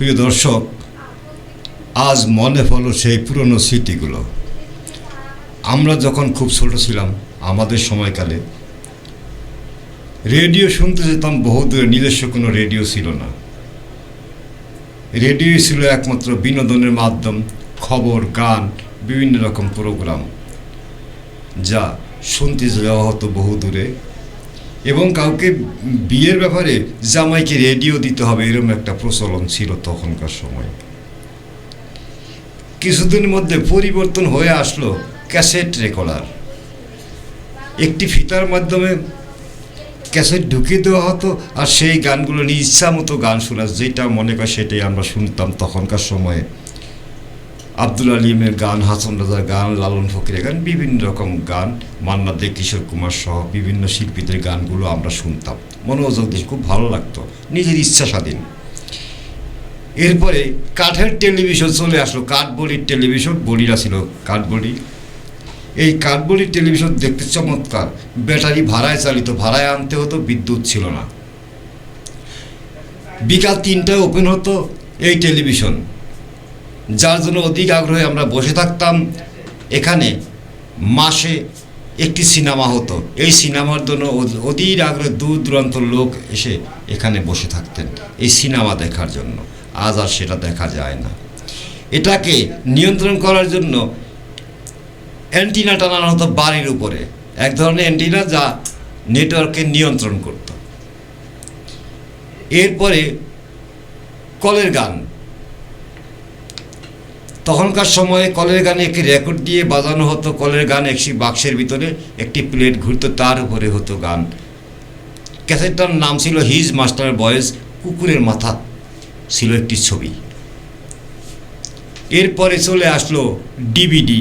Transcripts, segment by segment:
প্রিয় দর্শক, আজ মনে পড়ল সেই পুরনো স্মৃতিগুলো। আমরা যখন খুব ছোট ছিলাম, আমাদের সময়কালে, রেডিও শুনতে যেতাম বহু দূরে নিজস্ব কোনো রেডিও ছিল না। রেডিও ছিল একমাত্র বিনোদনের মাধ্যম, খবর, গান, বিভিন্ন রকম প্রোগ্রাম, যা শুনতে যাওয়া হতো বহু দূরে এবং কাউকে বিয়ের ব্যাপারে জামাইকে রেডিও দিতে হবে, এরকম একটা প্রচলন ছিল তখনকার সময়। কিছুদিনের মধ্যে পরিবর্তন হয়ে আসলো ক্যাসেট রেকর্ডার। একটি ফিতার মাধ্যমে ক্যাসেট ঢুকিয়ে দেওয়া হতো আর সেই গানগুলো নিয়ে ইচ্ছা মতো গান শোনা, যেটা মনে করে সেটাই আমরা শুনতাম তখনকার সময়ে। আব্দুল আলিমের গান, হাসান রাজার গান, লালন ফকিরের গান, বিভিন্ন রকম গান মান্না দে কিশোর কুমার সহ বিভিন্ন শিল্পীদের গানগুলো আমরা শুনতাম। মনোযোগ দিয়ে খুব ভালো লাগতো। নিজের ইচ্ছা স্বাধীন। এরপরে কাঠের টেলিভিশন চলে আসলো। কাঠবড়ির টেলিভিশন, বড়িরা ছিল কাঠবড়ি এই কাঠবড়ির টেলিভিশন দেখতে চমৎকার। ব্যাটারি ভাড়ায় চালিত, ভাড়ায় আনতে হতো, বিদ্যুৎ ছিল না। বিকাল তিনটায় ওপেন হতো এই টেলিভিশন। যার জন্য অধিক আগ্রহে আমরা বসে থাকতাম, এখানে মাসে একটি সিনেমা হতো। এই সিনেমার জন্য অধ- অধীর আগ্রহে দূর দূরান্ত লোক এসে এখানে বসে থাকতেন, এই সিনেমা দেখার জন্য। আজ আর সেটা দেখা যায় না। এটাকে নিয়ন্ত্রণ করার জন্য অ্যান্টিনা টানানো হতো বাড়ির উপরে। এক ধরনের অ্যান্টিনা যা নেটওয়ার্ককে নিয়ন্ত্রণ করত। এরপরে কলের গান। তখনকার সময়ে কলের গানে একটি রেকর্ড দিয়ে বাজানো হতো, কলের গান একটি বাক্সের ভিতরে একটি প্লেট ঘুরত, তার উপরে হতো গান। ক্যাসেটটার নাম ছিল হিজ মাস্টার বয়েজ কুকুরের মাথা, ছিল একটি ছবি। এরপরে চলে আসলো ডিভিডি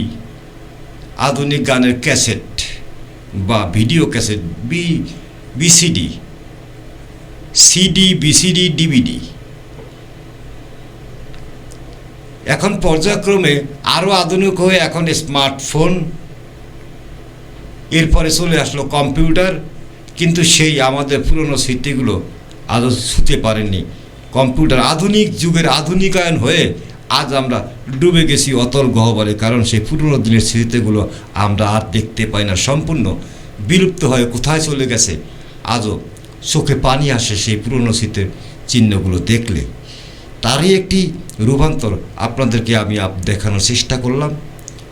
আধুনিক গানের ক্যাসেট বা video cassette B VCD CD VCD DVD এখন পর্যায়ক্রমে আরও আধুনিক হয়ে এখন স্মার্টফোন, এরপরে চলে আসলো কম্পিউটার, কিন্তু সেই আমাদের পুরনো স্মৃতিগুলো আজও ছুতে পারেনি কম্পিউটার আধুনিক যুগের আধুনিকায়ন হয়ে আজ আমরা ডুবে গেছি অতল গহ্বরে, কারণ সেই পুরনো দিনের স্মৃতিগুলো আমরা আর দেখতে পাই না। সম্পূর্ণ বিলুপ্ত হয়ে কোথায় চলে গেছে, আজও চোখে পানি আসে সেই পুরনো স্মৃতির চিহ্নগুলো দেখলে। তারই একটি রূপান্তর আপনাদেরকে আমি দেখানোর চেষ্টা করলাম।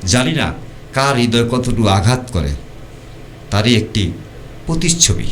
জানি না কার হৃদয় কতটুকু আঘাত করে। তারই একটি প্রতিচ্ছবি।